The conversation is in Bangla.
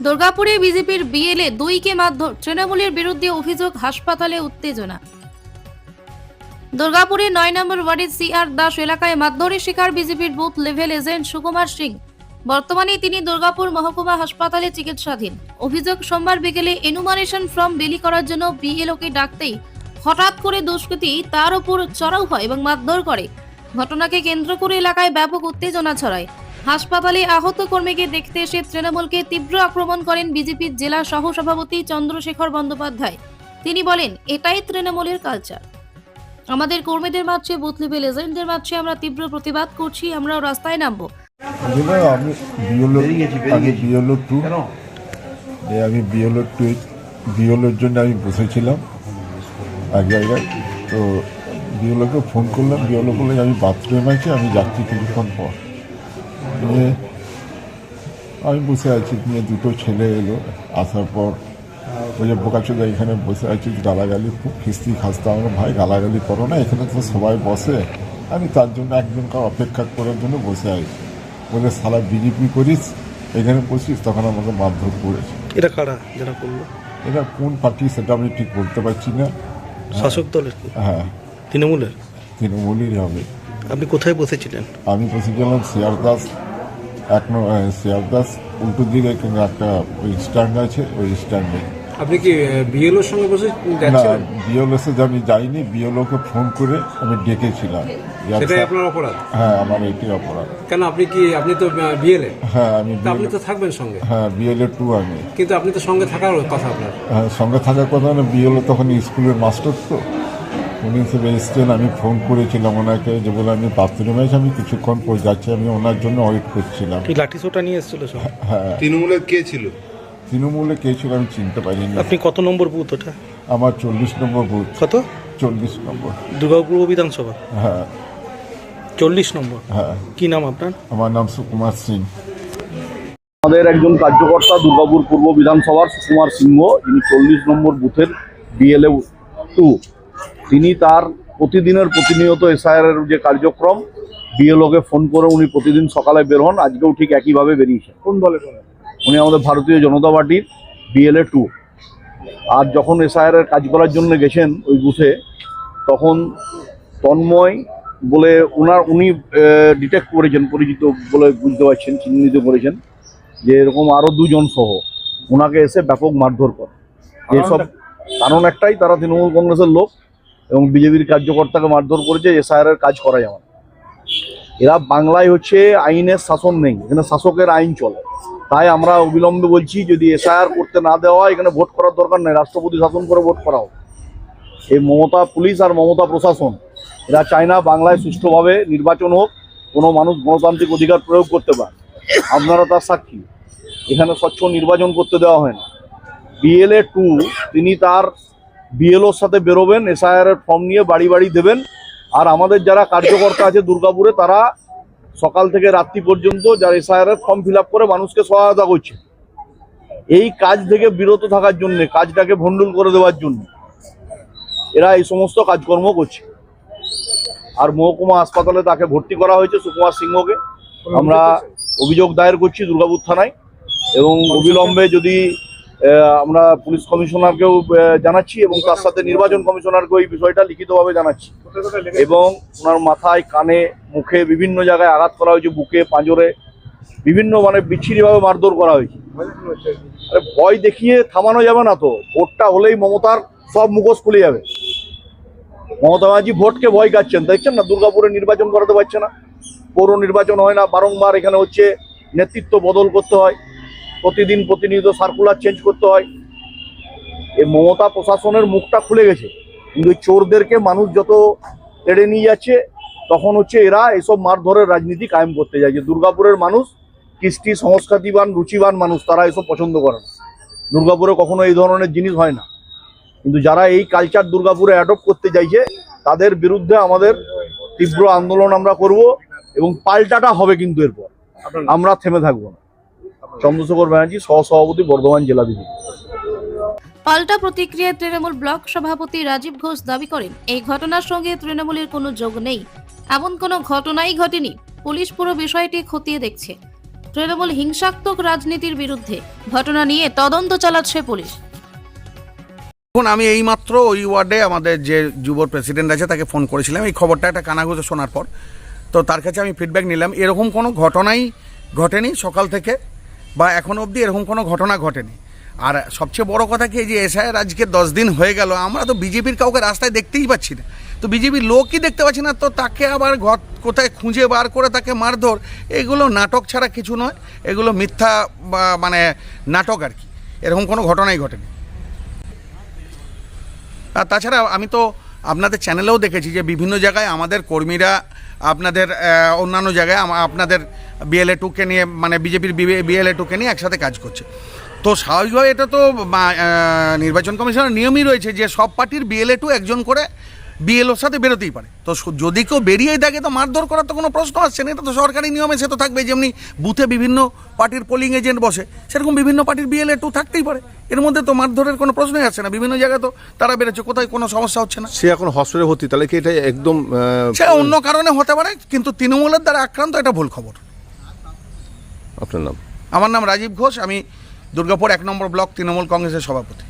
দুর্গাপুরে বিজেপির বিএলএ দুইকে মারধর, তৃণমূলের বিরুদ্ধে অভিযোগ, হাসপাতালে উত্তেজনা। দুর্গাপুরের নয় নম্বর ওয়ার্ডের সিআর দাস এলাকায় মারধরের শিকার বিজেপির booth level agent Sukumar Singh. বর্তমানে তিনি দুর্গাপুর মহকুমা হাসপাতালে চিকিৎসাধীন। অভিযোগ, সোমবার বিকেলে এনুমারেশন ফর্ম বিলি করার জন্য বিএলওকে ডাকতেই হঠাৎ করে দুষ্কৃতী তার উপর চড়াও হয় এবং মারধর করে। ঘটনাকে কেন্দ্র করে এলাকায় ব্যাপক উত্তেজনা ছড়ায়। হাসপাতালে আহত কর্মীকে দেখতে এসে তৃণমূলকে তীব্র আক্রমণ করেন বিজেপির জেলা সহ সভাপতি চন্দ্রশেখর বন্দ্যোপাধ্যায়। তিনি বলেন, এটাই তৃণমূলের কালচার আমাদের কর্মীদের মাঝে বুথ লেভেল এজেন্টদের মাঝে আমরা তীব্র প্রতিবাদ করছি, আমরাও রাস্তায় নামবো। আমি বিএলও, আগে বিএলও টু আমি বিএলও টু বিএলওর জন্য আমি বসেছিলাম। এক জায়গায় তো বিএলওকে ফোন করলাম, বিএলও বললে আমি বাথরুমে আছি, আমি যাচ্ছি কিছুক্ষণ পর। নিয়ে আমি বসে আছি নিয়ে দুটো ছেলে এলো আসার পর ওই যে বোকাচোদা এখানে বসে আছি গালাগালি খুব খিস্তি খাস্তা। আমার ভাই গালাগালি করো না এখানে তো সবাই বসে। আমি তার জন্য একজনকে অপেক্ষা করার জন্য বসে আছি। বলে সালা বিজেপি করিস এখানে বসিস তখন আমাকে মারধর করেছে। এটা কারা? যারা করল? এটা কোন পার্টি সেটা আমি ঠিক বলতে পারছি না। শাসক দলের? হ্যাঁ। তৃণমূলের? তৃণমূলই হবে। আপনি কোথায় বসেছিলেন? আমি বসেছিলাম শেয়ার দাস এক নম্বর দাস উল্টো দিকে একটা ওই স্ট্যান্ড আছে ওই স্ট্যান্ডে আপনি কি বিএলওর সঙ্গে বসে আমি যাইনি বিএলওকে ফোন করে আমি ডেকেছিলাম। সেটাই আপনার অপরাধ? হ্যাঁ আমার এটি অপরাধ। কেন আপনি কি আপনি তো বিএলএ হ্যাঁ আমি আপনি তো থাকবেন সঙ্গে। হ্যাঁ বিএলএ টু আমি। কিন্তু আপনি তো সঙ্গে থাকার কথা আপনার। হ্যাঁ, সঙ্গে থাকার কথা না বিএলও তখন স্কুলের মাস্টার তো। উনি আমি ফোন করেছিলাম ওনাকে যে বলে আমি বাথরুমে আছি আমি কিছুক্ষণ পর যাচ্ছি আমি ওনার জন্য ওয়েট করছিলাম। কি লাঠি সোটা নিয়ে এসেছিল সব? হ্যাঁ তৃণমূলের কে ছিল? তৃণমূলে কে ছিল আমি চিনতে পারিনি। আপনি কত নম্বর বুথ ওটা? আমার চল্লিশ নম্বর বুথ। কত? চল্লিশ নম্বর। দুর্গাপুর বিধানসভা? হ্যাঁ। চল্লিশ নম্বর? হ্যাঁ। কি নাম আপনার? আমার নাম সুকুমার সিং। আমাদের একজন কার্যকর্তা দুর্গাপুর পূর্ব বিধানসভার সুকুমার সিংহ যিনি চল্লিশ নম্বর বুথের বিএলএ টু তিনি তার প্রতিদিনের প্রতিনিয়ত এসআইআর এর যে কার্যক্রম বিএলওকে ফোন করে উনি প্রতিদিন সকালে বের হন আজকেও ঠিক একইভাবে বেরিয়েছেন। কোন দলে উনি আমাদের ভারতীয় জনতা পার্টির বিএলএ টু। আর যখন এসআইআর এর কাজ করার জন্য গেছেন ওই বুথে তখন তন্ময় বলে ওনার উনি ডিটেক্ট করেছেন পরিচিত বলে বুঝতে পারছেন চিহ্নিত করেছেন যে এরকম আরও দুজন সহ ওনাকে এসে ব্যাপক মারধর করে। এসব কারণ একটাই তারা তৃণমূল কংগ্রেসের লোক। এবং বিজেপির কার্যকর্তাকে মারধর করেছে এসআইআর কাজ করা যাবে। এরা বাংলায় হচ্ছে আইনের শাসন নেই, এখানে শাসকের আইন চলে। তাই আমরা অবিলম্বে বলছি, যদি এসআইআর করতে না দেওয়া হয়, এখানে ভোট করার দরকার নেই, রাষ্ট্রপতি শাসন করে ভোট করা হোক। এই মমতা পুলিশ আর মমতা প্রশাসন, এরা চায় না বাংলায় সুষ্ঠুভাবে নির্বাচন হোক, কোনো মানুষ গণতান্ত্রিক অধিকার প্রয়োগ করতে পারে। আপনারা তার সাক্ষী। এখানে স্বচ্ছ নির্বাচন করতে দেওয়া হয় না। বিএলএ টু তিনি তার বিএলওর সাথে বেরোবেন এসআইআর এর ফর্ম নিয়ে বাড়ি বাড়ি দেবেন। আর আমাদের যারা কার্যকর্তা আছে, দুর্গাপুরে, তারা সকাল থেকে রাত্রি পর্যন্ত যারা এসআইআর এর ফর্ম ফিল করে মানুষকে সহায়তা করছে। এই কাজ থেকে বিরত থাকার জন্য, কাজটাকে ভণ্ডুল করে দেওয়ার জন্য এরা এই সমস্ত কাজকর্ম করছে। আর মহকুমা হাসপাতালে তাকে ভর্তি করা হয়েছে সুকুমার সিংহকে। আমরা অভিযোগ দায়ের করছি দুর্গাপুর থানায় এবং অবিলম্বে যদি আমরা পুলিশ কমিশনারকেও জানাচ্ছি এবং তার সাথে নির্বাচন কমিশনারকেও এই বিষয়টা লিখিতভাবে জানাচ্ছি। এবং ওনার মাথায়, কানে, মুখে বিভিন্ন জায়গায় আঘাত করা হয়েছে, বুকে, পাঁজরে, বিভিন্ন মানে বিচ্ছিরিভাবে মারধর করা হয়েছে। আরে ভয় দেখিয়ে থামানো যাবে না তো, ভোটটা হলেই মমতার সব মুখোশ খুলে যাবে। মমতা ব্যানার্জি ভোটকে ভয় কাচ্ছেন দেখছেন না? দুর্গাপুরে নির্বাচন করাতে পারছে না। পৌর নির্বাচন হয় না, বারংবার এখানে হচ্ছে নেতৃত্ব বদল করতে হয়। প্রতিদিন প্রতিনিয়ত সার্কুলার চেঞ্জ করতে হয়। এই মমতা প্রশাসনের মুখটা খুলে গেছে। কিন্তু চোরদেরকে মানুষ যত তেড়ে নিয়ে যাচ্ছে, তখন হচ্ছে এরা এসব মারধরের রাজনীতি কায়েম করতে যায়। যে দুর্গাপুরের মানুষ কৃষ্টি, সংস্কৃতিবান, রুচিবান মানুষ, তারা এসব পছন্দ করে না। দুর্গাপুরে কখনো এই ধরনের জিনিস হয় না। কিন্তু যারা এই কালচার দুর্গাপুরে অ্যাডপ্ট করতে চাইছে, তাদের বিরুদ্ধে আমাদের তীব্র আন্দোলন আমরা করব এবং পাল্টাটা হবে কিন্তু এরপর। আমরা থেমে থাকব না। চন্দ্রশেখর ব্যানার্জি সহসভাপতি বর্ধমান জেলা বিজেপি। পাল্টা প্রতিক্রিয়ায় তৃণমূল ব্লক সভাপতি রাজীব ঘোষ দাবি করেন এই ঘটনার সঙ্গে তৃণমূলের কোনো যোগ নেই। এমন কোনো ঘটনাই ঘটেনি পুলিশ পুরো বিষয়টি খতিয়ে দেখছে। তৃণমূল হিংসাত্মক রাজনীতির বিরুদ্ধে ঘটনা নিয়ে তদন্ত চালাচ্ছে পুলিশ। এখন আমি এইমাত্র ওই ওয়ার্ডে আমাদের যে যুব প্রেসিডেন্ট আছে তাকে ফোন করেছিলাম। এই খবরটা একটা কানাঘুষে শোনার পর। তো তার কাছে আমি ফিডব্যাক নিলাম। এরকম কোনো ঘটনাই ঘটেনি সকাল থেকে। বা এখন অবধি এরকম কোনো ঘটনা ঘটেনি। আর সবচেয়ে বড় কথা কি যে এসআইয়ের আজকে দশ দিন হয়ে গেল, আমরা তো বিজেপির কাউকে রাস্তায় দেখতেই পাচ্ছি না। তো বিজেপির লোকই দেখতে পাচ্ছি না, তো তাকে আবার ঘর কোথায় খুঁজে বার করে তাকে মারধর, এগুলো নাটক ছাড়া কিছু নয়, এগুলো মিথ্যা মানে নাটক আর কি। এরকম কোনো ঘটনাই ঘটেনি। আর তাছাড়া আমি তো আপনাদের চ্যানেলেও দেখেছি যে বিভিন্ন জায়গায় আমাদের কর্মীরা আপনাদের অন্যান্য জায়গায় আপনাদের বিএলএ টুকে নিয়ে মানে বিজেপির বিএলএ টুকে নিয়ে একসাথে কাজ করছে। তো স্বাভাবিকভাবে এটা তো নির্বাচন কমিশনের নিয়মই রয়েছে যে সব পার্টির বিএলএ টু একজন করে বিএলওর সাথে বেরোতেই পারে। তো যদি কেউ বেরিয়েই থাকে তো মারধর করার তো কোনো প্রশ্ন আসছে না। এটা তো সরকারি নিয়মে সে তো থাকবে। যেমনি বুথে বিভিন্ন পার্টির পোলিং এজেন্ট বসে সেরকম বিভিন্ন পার্টির বিএলএ টু থাকতেই পারে। এর মধ্যে তো মারধরের কোনো প্রশ্নই আসছে না। বিভিন্ন জায়গায় তো তারা বেরোচ্ছে। কোথায় কোনো সমস্যা হচ্ছে না। সে এখন হসপিটালে ভর্তি। তাহলে কি এটা একদম সে অন্য কারণে হতে পারে কিন্তু তৃণমূলের দ্বারা আক্রান্ত এটা ভুল খবর। আপনার নাম? আমার নাম রাজীব ঘোষ। আমি দুর্গাপুর এক নম্বর ব্লক তৃণমূল কংগ্রেসের সভাপতি।